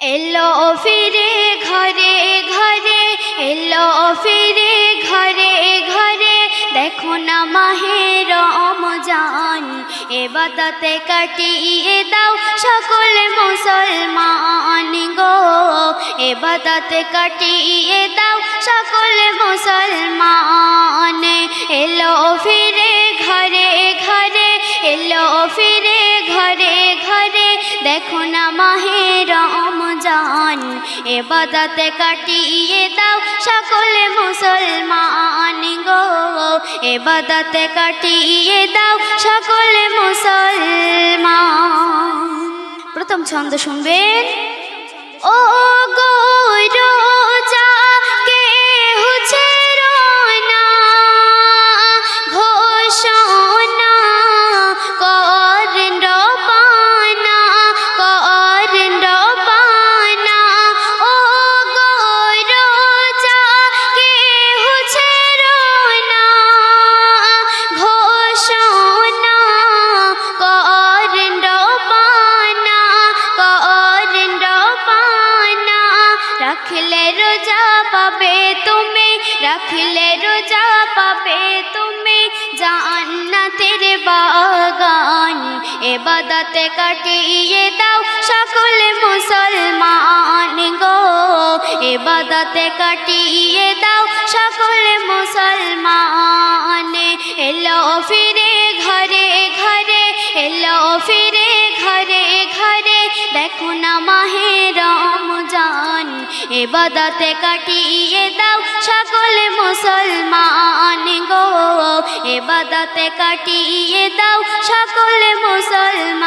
এলো ফিরে ঘরে ঘরে, এলো ফিরে ঘরে ঘরে। দেখো না মাহের এ এবাদতে কাটিয়ে দাও সকল মুসলমান গো। এ এবাদতে কাটিয়ে দাও সকল মুসলমান এবাদাতে কাটিয়ে দাও সকল মুসলমান গো। এবাদাতে কাটিয়ে দাও সকল মুসলমান। প্রথম ছন্দ শুনবেন। ও রাখলে রোজা পাবে তুমি, রাখলে রোজা পাবে তুমি। জান্নাতের বাগান এবাদতে কাটিয়ে দাও সকল মুসলমান গো। এবাদতে কাটিয়ে দাও সকল মুসলমান এবাদাতে কাটিয়ে দাও সকল মুসলমান গো। এবাদাতে কাটিয়ে দাও সকল মুসলমান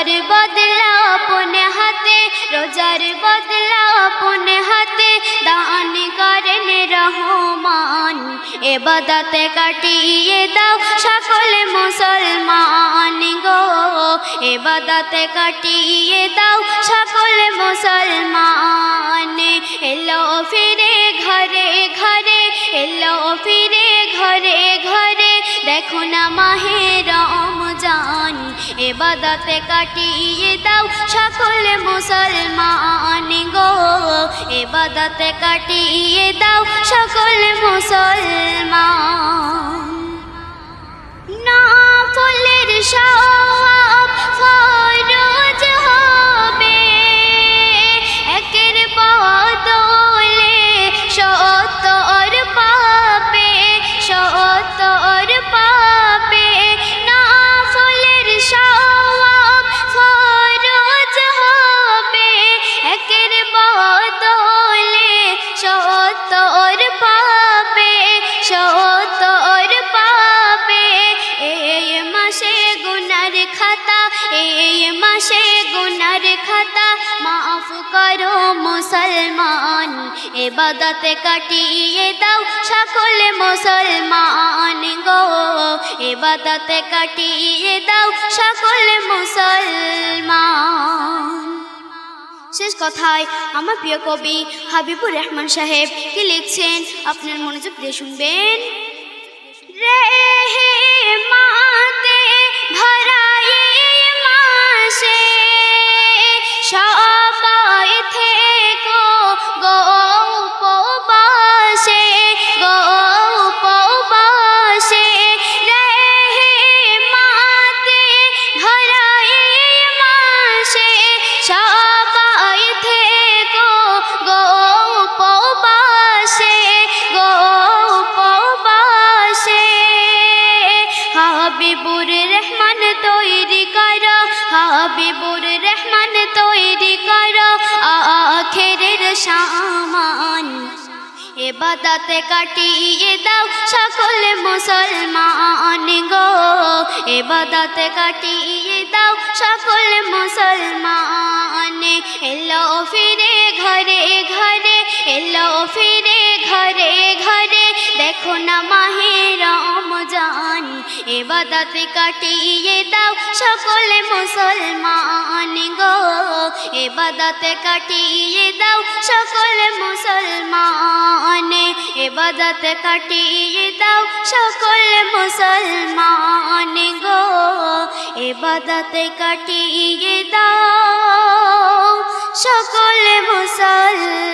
রোজার বদলা আপনে হাতে, রোজার বদলা আপনে হাতে, দান করেন রহমান। এবাদাতে কাটিয়ে দাও সকল মুসলমান গো। এবাদাতে কাটিয়ে দাও সকল মুসলমান এবাদাতে কাটিয়ে দাও সকল মুসলমান গো। এবাদাতে কাটিয়ে দাও সকল মুসলমান। মাফ করো মুসলমান এবাদতে কাটিয়ে দাও সকল মুসলমান গো। এবাদতে কাটিয়ে দাও সকল মুসলমান। শেষ কথায় আমার প্রিয় কবি হাবিবুর রহমান সাহেব কি লিখছেন? আপনার মনোযোগ দিয়ে শুনবেন। হাবিবুর রহমান তৈরি কর, আখেরের সামান। এবাদাতে কাটিয়ে দাও সকল মুসলমান গো। এবাদাতে কাটিয়ে দাও সকল মুসলমান। এলো ফিরে ঘরে ঘরে, এলো ফিরে এবাদাতে কাটিয়ে দাও সকল মুসলমান গো। এবাদাতে কাটিয়ে দাও সকল মুসলমান। এবাদাতে কাটিয়ে দাও সকল মুসলমান গো। এবাদাতে কাটিয়ে দাও সকল মুসলমান।